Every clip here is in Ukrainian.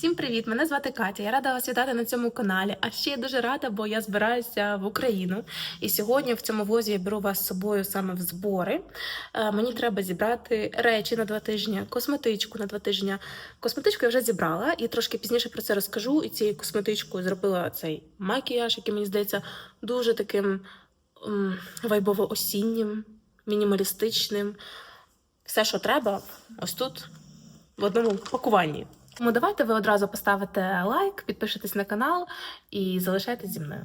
Всім привіт! Мене звати Катя. Я рада вас вітати на цьому каналі. А ще я дуже рада, бо я збираюся в Україну. І сьогодні в цьому возі я беру вас з собою саме в збори. Е, Мені треба зібрати речі на два тижні, косметичку на два тижні. Косметичку я вже зібрала і трошки пізніше про це розкажу. І цією косметичкою зробила цей макіяж, який мені здається дуже таким вайбово-осіннім, мінімалістичним. Все, що треба, ось тут в одному пакуванні. Тому давайте ви одразу поставите лайк, підпишитесь на канал і залишайтесь зі мною.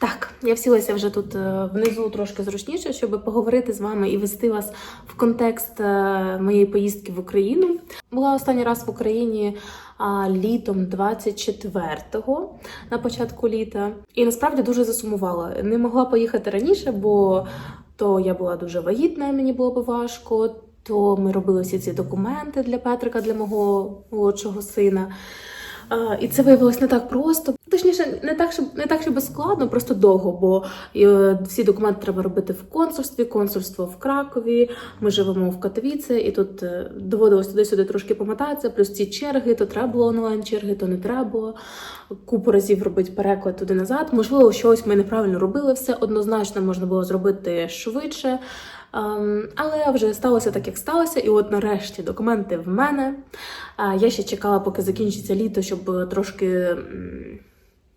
Так, я всілася вже тут е, внизу трошки зручніше, щоб поговорити з вами і вести вас в контекст е, моєї поїздки в Україну. Була останній раз в Україні а, літом 24-го на початку літа, і насправді дуже засумувала. Не могла поїхати раніше, бо то я була дуже вагітна, мені було би важко. То ми робили всі ці документи для Петрика, для мого молодшого сина. І це виявилось не так просто. Точніше, не так, щоб не так, щоб складно, просто довго, бо е, всі документи треба робити в консульстві, консульство в Кракові. Ми живемо в Катовіці, і тут е, доводилось туди-сюди трошки помотатися. Плюс ці черги, то треба було онлайн черги, то не треба було. Купу разів робити переклад туди назад. Можливо, щось ми неправильно робили все. Однозначно можна було зробити швидше. Ем, але вже сталося так, як сталося, і от нарешті документи в мене. А, Я ще чекала, поки закінчиться літо, щоб трошки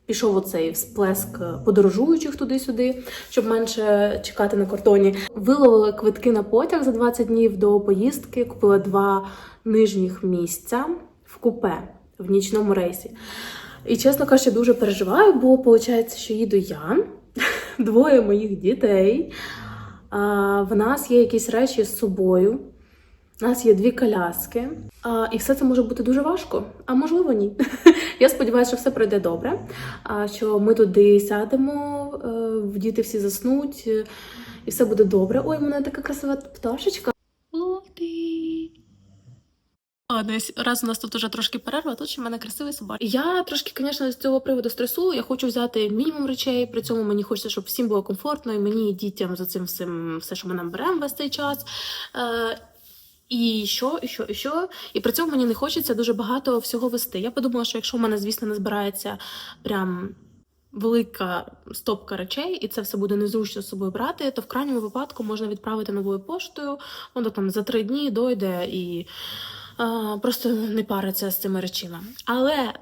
пішов оцей всплеск подорожуючих туди-сюди, щоб менше чекати на кордоні. Виловила квитки на потяг за 20 днів до поїздки, купила два нижніх місця в купе в нічному рейсі. І чесно кажучи, дуже переживаю, бо виходить, що їду я, двоє моїх дітей. А, в нас є якісь речі з собою. У нас є дві коляски, а, і все це може бути дуже важко, а можливо, ні. Я сподіваюся, що все пройде добре. А що ми туди сядемо, е, діти всі заснуть, е, і все буде добре. Ой, мене така красива пташечка. Десь раз у нас тут уже трошки перерва, тут ще в мене красивий собак. Я трошки, звісно, з цього приводу стресую. Я хочу взяти мінімум речей. При цьому мені хочеться, щоб всім було комфортно, і мені і дітям за цим всім все, що ми нам беремо весь цей час. Е, і що, і що, і що. І при цьому мені не хочеться дуже багато всього вести. Я подумала, що якщо в мене, звісно, не збирається прям велика стопка речей, і це все буде незручно з собою брати, то в крайньому випадку можна відправити новою поштою. Воно там за три дні дойде і просто не париться з цими речима. Але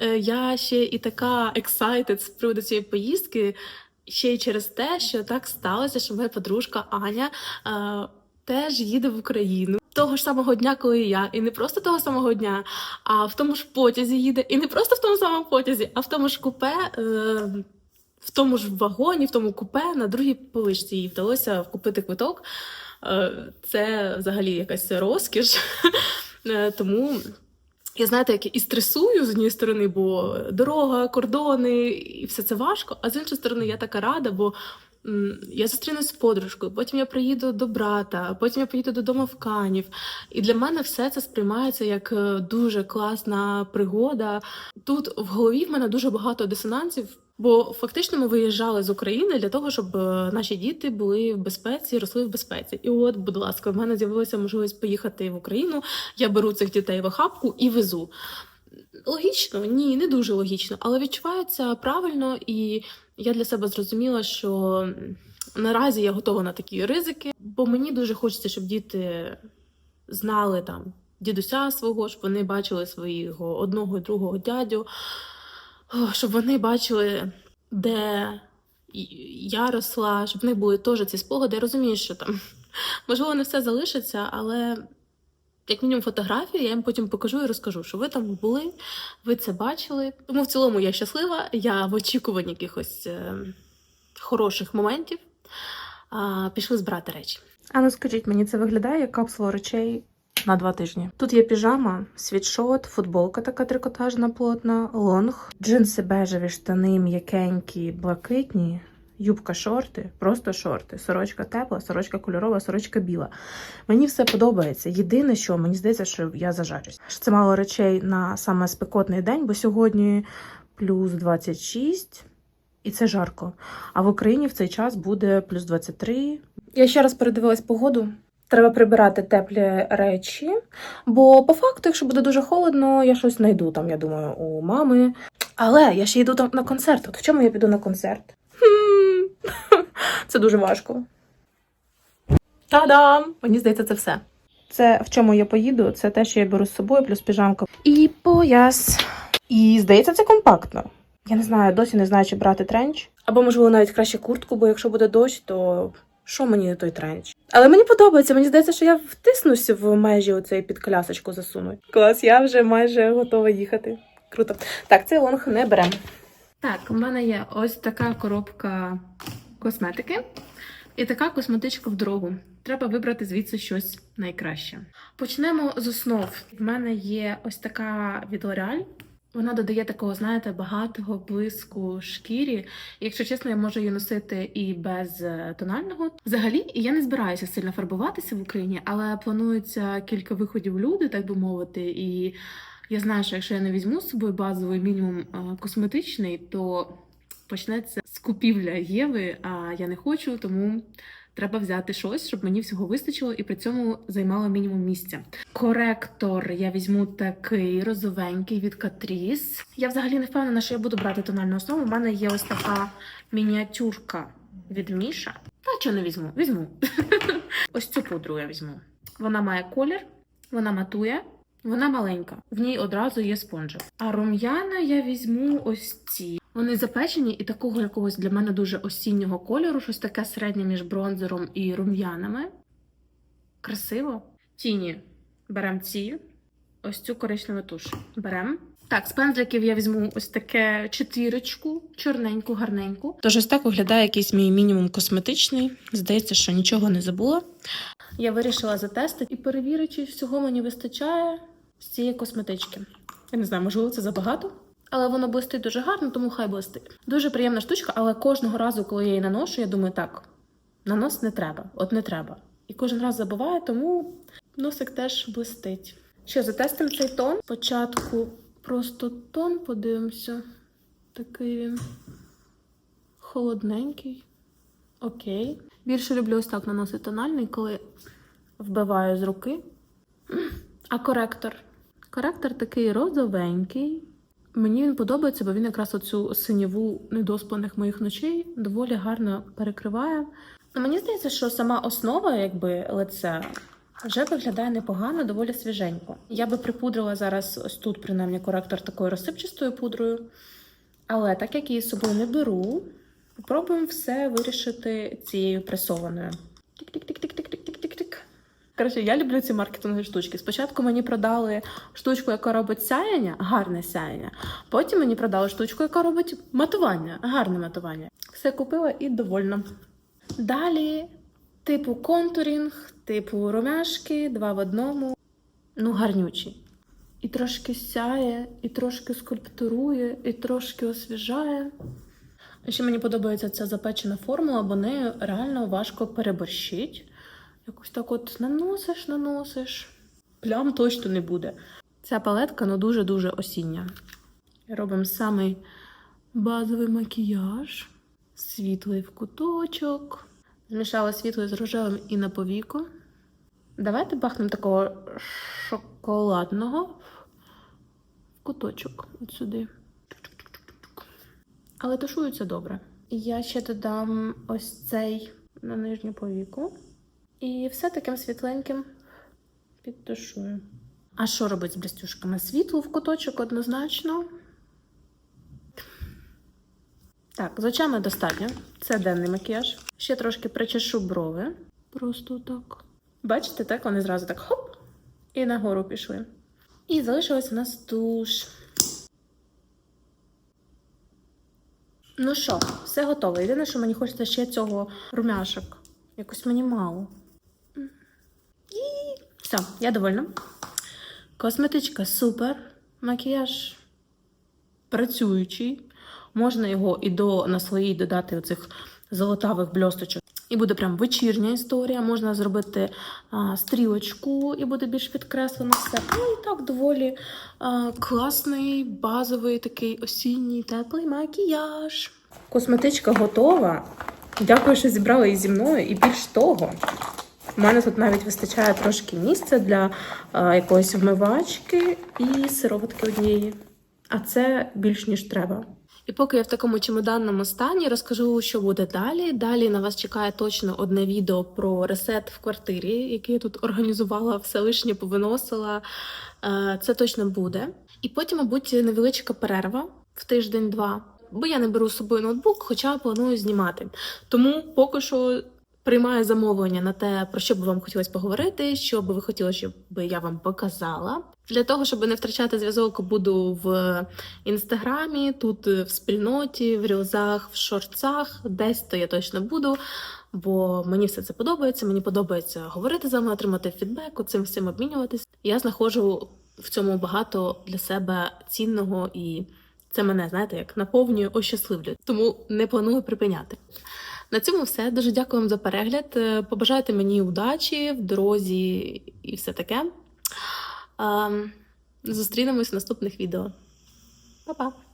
е, я ще і така excited з приводу цієї поїздки. Ще й через те, що так сталося, що моя подружка Аня е, теж їде в Україну того ж самого дня, коли я, і не просто того самого дня, а в тому ж потязі їде, і не просто в тому самому потязі, а в тому ж купе, е, в тому ж вагоні, в тому купе на другій поличці їй вдалося купити квиток. Е, це взагалі якась розкіш. Е, тому я знаєте, як і стресую з однієї сторони, бо дорога, кордони, і все це важко. А з іншої сторони, я така рада, бо я зустрінусь з подружкою, потім я приїду до брата, потім я поїду додому в Канів. І для мене все це сприймається як е, дуже класна пригода. Тут в голові в мене дуже багато дисонансів. Бо фактично ми виїжджали з України для того, щоб е, наші діти були в безпеці, росли в безпеці. І от, будь ласка, в мене з'явилася можливість поїхати в Україну. Я беру цих дітей в охапку і везу. Логічно, ні, не дуже логічно, але відчувається правильно, і я для себе зрозуміла, що наразі я готова на такі ризики, бо мені дуже хочеться, щоб діти знали там дідуся свого, щоб вони бачили свого одного і другого дядю, щоб вони бачили, де я росла, щоб в них були теж ці спогади. Я розумію, що там можливо не все залишиться, але як мінімум фотографії, я їм потім покажу і розкажу, що ви там були, ви це бачили. Тому в цілому я щаслива, я в очікуванні якихось е, хороших моментів. А, пішли збирати речі. А ну скажіть, мені це виглядає як капсула речей на два тижні. Тут є піжама, світшот, футболка така трикотажна, плотна, лонг, джинси бежеві, штани м'якенькі, блакитні. Юбка шорти, просто шорти, сорочка тепла, сорочка кольорова, сорочка біла. Мені все подобається. Єдине, що мені здається, що я зажарюсь. Це мало речей на саме спекотний день, бо сьогодні плюс 26, і це жарко. А в Україні в цей час буде плюс 23. Я ще раз передивилась погоду. Треба прибирати теплі речі, бо по факту, якщо буде дуже холодно, я щось знайду там, я думаю, у мами. Але я ще йду там на концерт. От в чому я піду на концерт? Це дуже важко. Та-дам! Мені здається, це все. Це в чому я поїду, це те, що я беру з собою, плюс піжамка. І пояс. І здається, це компактно. Я не знаю, досі не знаю, чи брати тренч. Або, можливо, навіть краще куртку, бо якщо буде дощ, то що мені той тренч? Але мені подобається, мені здається, що я втиснусь в межі оцей під колясочку засуну. Клас, я вже майже готова їхати. Круто. Так, цей лонг не беремо. Так, у мене є ось така коробка косметики і така косметичка в дорогу. Треба вибрати звідси щось найкраще. Почнемо з основ. В мене є ось така від L'Oreal. Вона додає такого, знаєте, багатого блиску шкірі. Якщо чесно, я можу її носити і без е, тонального. Взагалі, я не збираюся сильно фарбуватися в Україні, але планується кілька виходів люди, так би мовити. І я знаю, що якщо я не візьму з собою базовий мінімум е, косметичний, то почнеться скупівля Єви, а я не хочу, тому треба взяти щось, щоб мені всього вистачило і при цьому займало мінімум місця. Коректор я візьму такий розовенький від Catrice. Я взагалі не впевнена, що я буду брати тональну основу. У мене є ось така мініатюрка від Міша. Та що не візьму? Візьму. ось цю пудру я візьму. Вона має колір, вона матує. Вона маленька, в ній одразу є спонжик. А рум'яна я візьму ось ці. Вони запечені і такого якогось для мене дуже осіннього кольору, щось таке середнє між бронзером і рум'янами. Красиво. Тіні беремо ці, ось цю коричневу туш. Беремо. Так, з пензликів я візьму ось таке четвірочку, чорненьку, гарненьку. Тож ось так виглядає якийсь мій мінімум косметичний. Здається, що нічого не забула. Я вирішила затестити і перевірити, чи всього мені вистачає з цієї косметички. Я не знаю, можливо, це забагато. Але воно блистить дуже гарно, тому хай блистить. Дуже приємна штучка, але кожного разу, коли я її наношу, я думаю, так, нанос не треба, от не треба. І кожен раз забуваю, тому носик теж блистить. Що, затестимо цей тон? Спочатку просто тон подивимося. Такий він холодненький. Окей. Більше люблю ось так наносити тональний, коли вбиваю з руки. А коректор? Коректор такий розовенький. Мені він подобається, бо він якраз оцю синіву недоспаних моїх ночей доволі гарно перекриває. Ну, мені здається, що сама основа, якби лице, вже виглядає непогано, доволі свіженько. Я би припудрила зараз ось тут, принаймні, коректор такою розсипчастою пудрою. Але так як її з собою не беру, попробуємо все вирішити цією пресованою. Тик-тик-тик-тик-тик-тик-тик-тик. Коротше, я люблю ці маркетингові штучки. Спочатку мені продали штучку, яка робить сяяння, гарне сяяння. Потім мені продали штучку, яка робить матування, гарне матування. Все купила і довольна. Далі, типу контурінг, типу ромашки, два в одному. Ну, гарнючий. І трошки сяє, і трошки скульптурує, і трошки освіжає. Ще мені подобається ця запечена формула, бо нею реально важко переборщить. Якось так от наносиш, наносиш. Плям точно не буде. Ця палетка ну дуже-дуже осіння. Робимо самий базовий макіяж, світлий в куточок. Змішала світлий з рожевим і на повіку. Давайте бахнемо такого шоколадного в куточок от сюди. Але тушується добре. І я ще додам ось цей на нижню повіку. І все таким світленьким підтушую. А що робить з блістюшками? Світло в куточок однозначно. Так, з очами достатньо. Це денний макіяж. Ще трошки причешу брови. Просто так. Бачите, так? Вони зразу так хоп! І нагору пішли. І залишилось у нас туш. Ну що, все готово. Єдине, що мені хочеться ще цього румяшок. Якось мені мало. Все, я довольна. Косметичка супер. Макіяж працюючий. Можна його і до на своїй додати оцих золотавих бльосточок. І буде прям вечірня історія. Можна зробити а, стрілочку і буде більш підкреслено все. Ну і так доволі а, класний, базовий такий осінній теплий макіяж. Косметичка готова. Дякую, що зібрали її зі мною. І більш того, У мене тут навіть вистачає трошки місця для е, якоїсь вмивачки і сироватки однієї. А це більш ніж треба. І поки я в такому чемоданному стані, розкажу, що буде далі. Далі на вас чекає точно одне відео про ресет в квартирі, яке я тут організувала, все лишнє повиносила. Е, Це точно буде. І потім, мабуть, невеличка перерва в тиждень-два. Бо я не беру з собою ноутбук, хоча планую знімати. Тому поки що приймаю замовлення на те, про що би вам хотілося поговорити, що би ви хотіли, щоб я вам показала. Для того, щоб не втрачати зв'язок, буду в інстаграмі, тут в спільноті, в рілзах, в шорцах, десь то я точно буду. Бо мені все це подобається. Мені подобається говорити з вами, отримати фідбек, цим всім обмінюватись. Я знаходжу в цьому багато для себе цінного, і це мене, знаєте, як наповнює, ощасливлює. Тому не планую припиняти. На цьому все. Дуже дякую вам за перегляд. Е, Побажайте мені удачі в дорозі і все таке. Ем, Зустрінемось в наступних відео. Па-па!